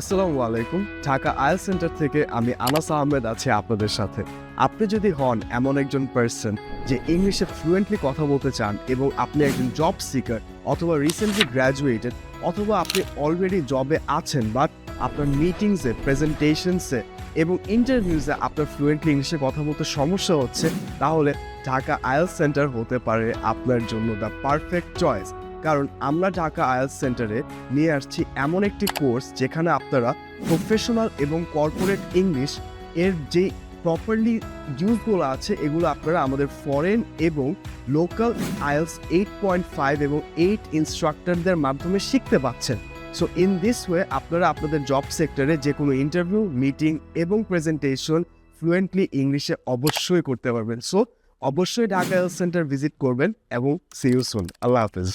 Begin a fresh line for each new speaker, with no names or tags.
আসসালামু আলাইকুম। ঢাকা আয়েল সেন্টার থেকে আমি আনাস আহমেদ আছি আপনাদের সাথে। আপনি যদি হন এমন একজন পার্সন যে ইংলিশে ফ্লুয়েন্টলি কথা বলতে চান এবং আপনি একজন জব সিকার অথবা রিসেন্টলি গ্র্যাজুয়েটেড অথবা আপনি অলরেডি জবে আছেন বাট আপনার মিটিংসে প্রেজেন্টেশনসে এবং ইন্টারভিউসে আপনার ফ্লুয়েন্টলি ইংলিশে কথা বলতে সমস্যা হচ্ছে, তাহলে ঢাকা আয়েল সেন্টার হতে পারে আপনার জন্য দ্য পারফেক্ট চয়েস কারণ আমরা ঢাকা আয়েলস সেন্টারে নিয়ে আসছি এমন একটি কোর্স যেখানে আপনারা প্রফেশনাল এবং কর্পোরেট ইংলিশ এর যে প্রপারলি ইউজগুলো আছে, এগুলো আপনারা আমাদের ফরেন এবং local IELTS eight point five এবং এইট ইনস্ট্রাক্টরদের মাধ্যমে শিখতে পাচ্ছেন। সো ইন দিস ওয়ে আপনারা আপনাদের জব সেক্টরে যে কোনো ইন্টারভিউ মিটিং এবং প্রেজেন্টেশন ফ্লুয়েন্টলি ইংলিশে অবশ্যই করতে পারবেন। সো অবশ্যই ঢাকা আইএলস সেন্টার ভিজিট করবেন এবং সি ইউ সুন আল্লাহ হাফেজ।